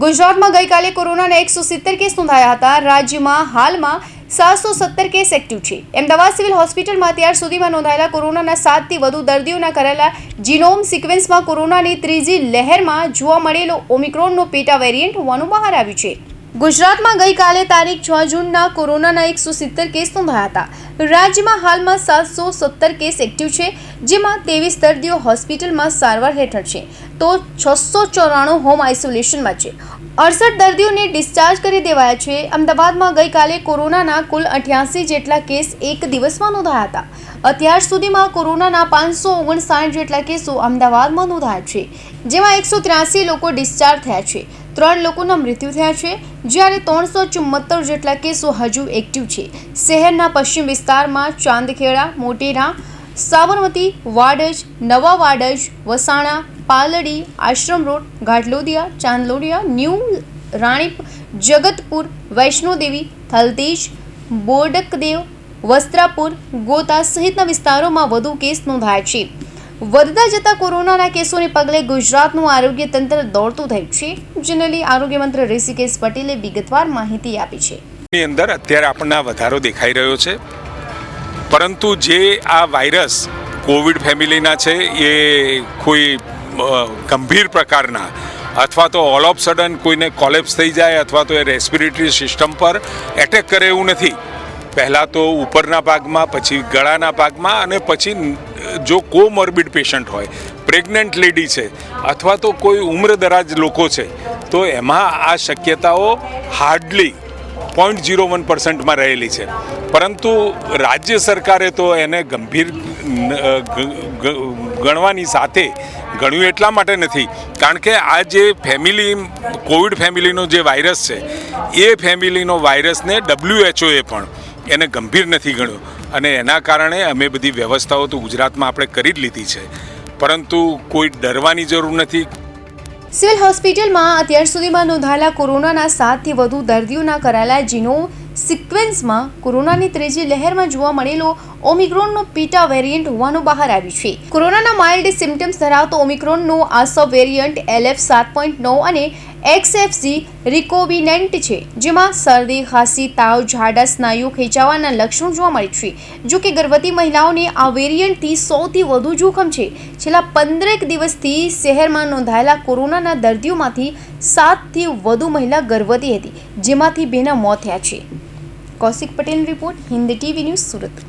ગુજરાતમાં ગઈકાલે કોરોનાના એકસો સિત્તેર કેસ નોંધાયા હતા. રાજ્યમાં હાલમાં સાતસો સત્તર કેસ એક્ટિવ છે. અમદાવાદ સિવિલ હોસ્પિટલમાં અત્યાર સુધીમાં નોંધાયેલા કોરોનાના સાતથી વધુ દર્દીઓના કરેલા જીનોમ સિક્વેન્સમાં કોરોનાની ત્રીજી લહેરમાં જોવા મળેલો ઓમિક્રોનનો પેટા વેરિયન્ટ હોવાનું બહાર આવ્યું છે. ગુજરાતમાં ગઈકાલે તારીખ છ જૂનના કોરોનાના એકસો સિત્તેર કેસ નોંધાયા હતા. રાજ્યમાં હાલમાં સાતસો સત્તર કેસ એક્ટિવ છે, જેમાં ત્રેવીસ દર્દીઓ હોસ્પિટલમાં સારવાર હેઠળ છે. તો છસો ચોરાણું હોમ આઇસોલેશનમાં છે. અડસઠ દર્દીઓને ડિસ્ચાર્જ કરી દેવાયા છે. અમદાવાદમાં ગઈકાલે કોરોનાના કુલ અઠ્યાસી જેટલા કેસ એક દિવસમાં નોંધાયા હતા. અત્યાર સુધીમાં કોરોનાના પાંચસો ઓગણસાઠ જેટલા કેસો અમદાવાદમાં નોંધાયા છે. જેમાં એકસો ત્રાસી લોકો ડિસ્ચાર્જ થયા છે. ત્રણ લોકોના મૃત્યુ થયા છે. જ્યારે ત્રણસો ચુમ્મોતેર જેટલા કેસો હજુ એક્ટિવ છે. શહેરના પશ્ચિમ વિસ્તારમાં ચાંદખેડા, મોટેરા, સાબરમતી, વાડજ, નવા વાડજ, વસાણા પાલડી, આશ્રમ રોડ, ઘાટલોદિયા, ચાંદલોડિયા, ન્યૂ રાણીપ, જગતપુર, વૈષ્ણોદેવી, થલતેજ, બોડકદેવ, વસ્ત્રાપુર, ગોતા સહિતના વિસ્તારોમાં વધુ કેસ નોંધાયા છે. વધતા જતા કોરોનાના કેસોને પગલે ગુજરાતનું આરોગ્ય તંત્ર દોડતું થયું છે જેને લઈ આરોગ્ય મંત્રી ઋષિકેશ પટેલે વિગતવાર માહિતી આપી છે. ની અંદર અત્યારે આપણને વધારો દેખાઈ રહ્યો છે. પરંતુ જે આ વાયરસ કોવિડ ફેમિલીના છે, એ કોઈ ગંભીર પ્રકારના. અથવા તો ઓલ ઓફ સડન કોઈને કોલેપ્સ થઈ જાય અથવા તો એ રેસ્પિરેટરી સિસ્ટમ પર એટેક કરે એવું નથી. પહેલાં તો ઉપરના ભાગમાં, પછી ગળાના ભાગમાં અને પછી જો કોમોર્બિડ પેશન્ટ હોય પ્રેગ્નન્ટ લેડી છે, અથવા તો કોઈ ઉમ્રદરાજ લોકો છે, તો એમાં આ શક્યતાઓ હાર્ડલી પોઈન્ટ ઝીરો વન પર્સન્ટમાં રહેલી છે. પરંતુ રાજ્ય સરકારે તો એને ગંભીર ગણવાની સાથે ગણ્યું એટલા માટે નથી. કારણ કે આ જે ફેમિલી કોવિડ ફેમિલીનો જે વાયરસ છે, એ ફેમિલીનો વાયરસને ડબ્લ્યુએચઓએ પણ એને ગંભીર નથી ગણ્યો. અને એના કારણે અમે બધી વ્યવસ્થાઓ તો ગુજરાતમાં આપણે કરી જ લીધી છે. પરંતુ કોઈ ડરવાની જરૂર નથી. સિવિલ હોસ્પિટલમાં અત્યાર સુધીમાં નોંધાયેલા કોરોનાના સાતથી વધુ દર્દીઓના કરાયેલા જીનો સિક્વેન્સમાં કોરોનાની ત્રીજી લહેરમાં જોવા મળેલો ઓમિક્રોનનો પીટા વેરિયન્ટ હોવાનું બહાર આવ્યું છે. કોરોનાના માઇલ્ડ સિમ્ટમ્સ ધરાવતો ઓમિક્રોનનો આ સબ વેરિયન્ટ એલએફ સાત પોઈન્ટ નવ અને એક્સએફસી રિકોબિનેન્ટ છે, જેમાં શરદી, ખાંસી, તાવ, ઝાડા, સ્નાયુ ખેંચાવાના લક્ષણો જોવા મળે છે. જો કે ગર્ભવતી મહિલાઓને આ વેરિયન્ટથી સૌથી વધુ જોખમ છે. છેલ્લા પંદરેક દિવસથી શહેરમાં નોંધાયેલા કોરોનાના દર્દીઓમાંથી સાતથી વધુ મહિલા ગર્ભવતી હતી, જેમાંથી બેના મોત થયા છે. Kaushik Patel report Hindi TV news Surat